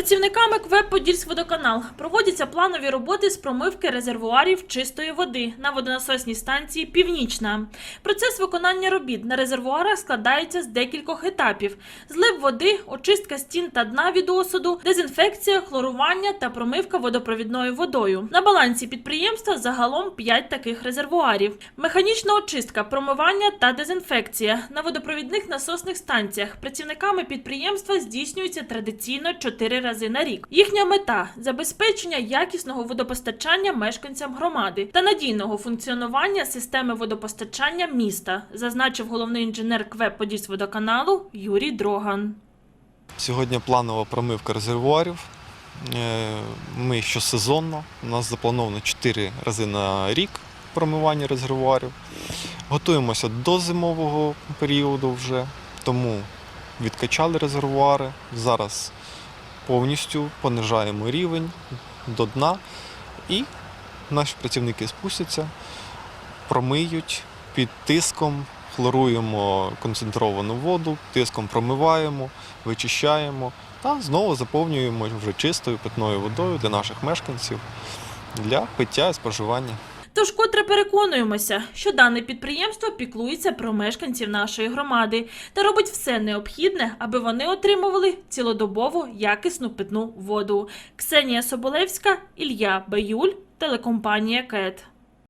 Працівниками КВЕП «Подільськводоканал» проводяться планові роботи з промивки резервуарів чистої води на водонасосній станції Північна. Процес виконання робіт на резервуарах складається з декількох етапів: злив води, очистка стін та дна від осаду, дезінфекція, хлорування та промивка водопровідною водою. На балансі підприємства загалом 5 таких резервуарів: механічна очистка, промивання та дезінфекція на водопровідних насосних станціях. Працівниками підприємства здійснюється традиційно 4 рази на рік. Їхня мета забезпечення якісного водопостачання мешканцям громади та надійного функціонування системи водопостачання міста, зазначив головний інженер КВЕП Подільськводоканалу Юрій Дроган. Сьогодні планова промивка резервуарів. Е, Ми щосезонно. У нас заплановано 4 рази на рік промивання резервуарів. Готуємося до зимового періоду вже, тому відкачали резервуари. Зараз повністю понижаємо рівень до дна і наші працівники спустяться, промиють під тиском, хлоруємо концентровану воду, тиском промиваємо, вичищаємо та знову заповнюємо вже чистою питною водою для наших мешканців для пиття і споживання. Тож котре переконуємося, що дане підприємство піклується про мешканців нашої громади та робить все необхідне, аби вони отримували цілодобову якісну питну воду. Ксенія Соболевська, Ілля Баюль, телекомпанія КЕТ.